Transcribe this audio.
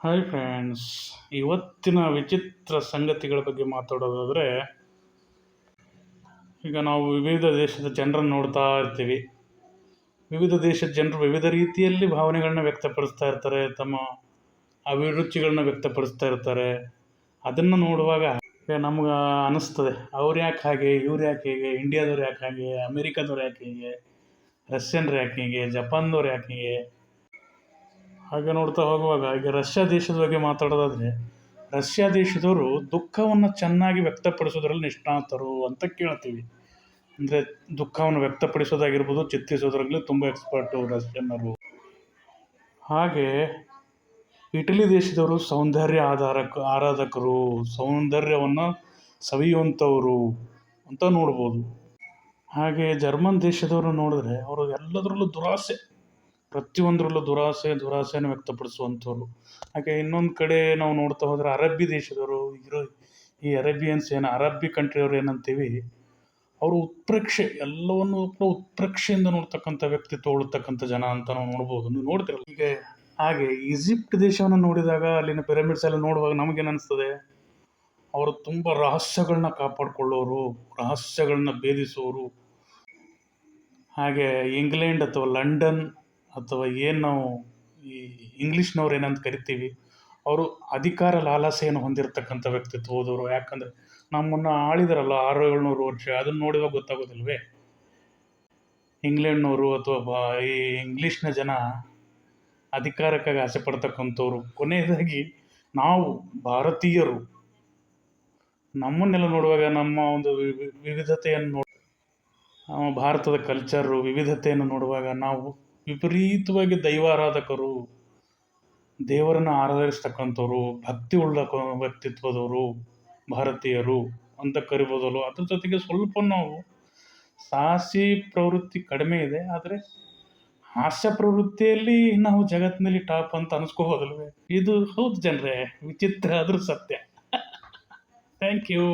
Hi friends ಇವತ್ತಿನ ವಿಚಿತ್ರ ಸಂಗತಿಗಳ ಬಗ್ಗೆ ಮಾತಾಡೋದಾದರೆ, ಈಗ ನಾವು ವಿವಿಧ ದೇಶದ ಜನರನ್ನು ನೋಡ್ತಾ ಇರ್ತೀವಿ. ವಿವಿಧ ದೇಶದ ಜನರು ವಿವಿಧ ರೀತಿಯಲ್ಲಿ ಭಾವನೆಗಳನ್ನ ವ್ಯಕ್ತಪಡಿಸ್ತಾ ಇರ್ತಾರೆ, ತಮ್ಮ ಅಭಿರುಚಿಗಳನ್ನ ವ್ಯಕ್ತಪಡಿಸ್ತಾ ಇರ್ತಾರೆ. ಅದನ್ನು ನೋಡುವಾಗ ನಮ್ಗೆ ಅನಿಸ್ತದೆ. ಅವ್ರು ಯಾಕೆ ಹಾಗೆ? ಇವ್ರು ಯಾಕೆ ಹೇಗೆ? ಇಂಡಿಯಾದವ್ರು ಯಾಕೆ ಹಾಗೆ? ಅಮೇರಿಕಾದವ್ರು ಯಾಕೆ ಹೀಗೆ? ರಷ್ಯನ್ರು ಯಾಕೆ ಹೀಗೆ? ಜಪಾನ್ದವ್ರು ಯಾಕೆ ಹೀಗೆ? ಹಾಗೆ ನೋಡ್ತಾ ಹೋಗುವಾಗ ಈಗ ರಷ್ಯಾ ದೇಶದ ಬಗ್ಗೆ ಮಾತಾಡೋದಾದರೆ, ರಷ್ಯಾ ದೇಶದವರು ದುಃಖವನ್ನು ಚೆನ್ನಾಗಿ ವ್ಯಕ್ತಪಡಿಸೋದ್ರಲ್ಲಿ ನಿಷ್ಣಾಂತರು ಅಂತ ಕೇಳ್ತೀವಿ. ಅಂದರೆ ದುಃಖವನ್ನು ವ್ಯಕ್ತಪಡಿಸೋದಾಗಿರ್ಬೋದು, ಚಿತ್ರಿಸೋದ್ರಲ್ಲಿ ತುಂಬ ಎಕ್ಸ್ಪರ್ಟು ರಷ್ಯನ್ನರು. ಹಾಗೆ ಇಟಲಿ ದೇಶದವರು ಸೌಂದರ್ಯ ಆಧಾರಕ, ಆರಾಧಕರು, ಸೌಂದರ್ಯವನ್ನು ಸವಿಯುವಂಥವರು ಅಂತ ನೋಡ್ಬೋದು. ಹಾಗೆ ಜರ್ಮನ್ ದೇಶದವರು ನೋಡಿದ್ರೆ, ಅವರು ಎಲ್ಲದರಲ್ಲೂ ದುರಾಸೆ. ಪ್ರತಿಯೊಂದರಲ್ಲೂ ದುರಾಸೆ, ದುರಾಸೆಯನ್ನು ವ್ಯಕ್ತಪಡಿಸುವಂಥವ್ರು. ಹಾಗೆ ಇನ್ನೊಂದು ಕಡೆ ನಾವು ನೋಡ್ತಾ ಹೋದರೆ ಅರಬ್ಬಿ ದೇಶದವರು, ಇರೋ ಈ ಅರೇಬಿಯನ್ಸ್ ಏನು, ಅರಬ್ಬಿ ಕಂಟ್ರಿಯವ್ರು ಏನಂತೀವಿ, ಅವರು ಉತ್ಪ್ರೇಕ್ಷೆ, ಎಲ್ಲವನ್ನು ಕೂಡ ಉತ್ಪ್ರೇಕ್ಷೆಯಿಂದ ನೋಡ್ತಕ್ಕಂಥ ವ್ಯಕ್ತಿತ್ವ ಉಳ್ತಕ್ಕಂಥ ಜನ ಅಂತ ನಾವು ನೋಡ್ಬೋದು. ನೀವು ನೋಡ್ತಿರಲ್ಲ? ಹೀಗೆ, ಹಾಗೆ ಈಜಿಪ್ಟ್ ದೇಶವನ್ನು ನೋಡಿದಾಗ ಅಲ್ಲಿನ ಪಿರಮಿಡ್ಸ್ ಎಲ್ಲ ನೋಡುವಾಗ ನಮಗೇನು ಅನಿಸ್ತದೆ? ಅವರು ತುಂಬ ರಹಸ್ಯಗಳನ್ನ ಕಾಪಾಡಿಕೊಳ್ಳೋರು ರಹಸ್ಯಗಳನ್ನ ಭೇದಿಸೋರು. ಹಾಗೆ ಇಂಗ್ಲೆಂಡ್ ಅಥವಾ ಲಂಡನ್ ಅಥವಾ ಏನು ನಾವು ಈ ಇಂಗ್ಲೀಷ್ನವ್ರು ಏನಂತ ಕರಿತೀವಿ, ಅವರು ಅಧಿಕಾರ ಲಾಲಸೆಯನ್ನು ಹೊಂದಿರತಕ್ಕಂಥ ವ್ಯಕ್ತಿತ್ವದವರು ಯಾಕಂದರೆ ನಮ್ಮನ್ನು ಆಳಿದಾರಲ್ಲ ಆರು ಏಳ್ನೂರು ವರ್ಷ ಅದನ್ನು ನೋಡಿದಾಗ ಗೊತ್ತಾಗೋದಿಲ್ವೇ? ಇಂಗ್ಲೆಂಡ್ನವರು ಅಥವಾ ಬಾ, ಈ ಇಂಗ್ಲೀಷ್ನ ಜನ ಅಧಿಕಾರಕ್ಕಾಗಿ ಆಸೆ ಪಡ್ತಕ್ಕಂಥವ್ರು. ಕೊನೆಯದಾಗಿ ನಾವು ಭಾರತೀಯರು, ನಮ್ಮನ್ನೆಲ್ಲ ನೋಡುವಾಗ ನಮ್ಮ ಒಂದು ವಿವಿಧತೆಯನ್ನು ನೋಡಿ ಭಾರತದ ಕಲ್ಚರು ವಿವಿಧತೆಯನ್ನು ನೋಡುವಾಗ ನಾವು ವಿಪರೀತವಾಗಿ ದೈವಾರಾಧಕರು ದೇವರನ್ನು ಆರಾಧಿಸ್ತಕ್ಕಂಥವ್ರು, ಭಕ್ತಿ ಉಳ್ಳ ವ್ಯಕ್ತಿತ್ವದವರು, ಭಾರತೀಯರು ಅಂತ ಕರಿಬೋದಲ್ಲ ಅದ್ರ ಜೊತೆಗೆ ಸ್ವಲ್ಪ ನಾವು ಸಾಹಸಿ ಪ್ರವೃತ್ತಿ ಕಡಿಮೆ ಇದೆ, ಆದರೆ ಹಾಸ್ಯ ಪ್ರವೃತ್ತಿಯಲ್ಲಿ ನಾವು ಜಗತ್ತಿನಲ್ಲಿ ಟಾಪ್ ಅಂತ ಅನಿಸ್ಕೋಬೋದಲ್ವೇ? ಇದು ಹೌದು ಜನರೇ, ವಿಚಿತ್ರ ಆದರೂ ಸತ್ಯ. Thank you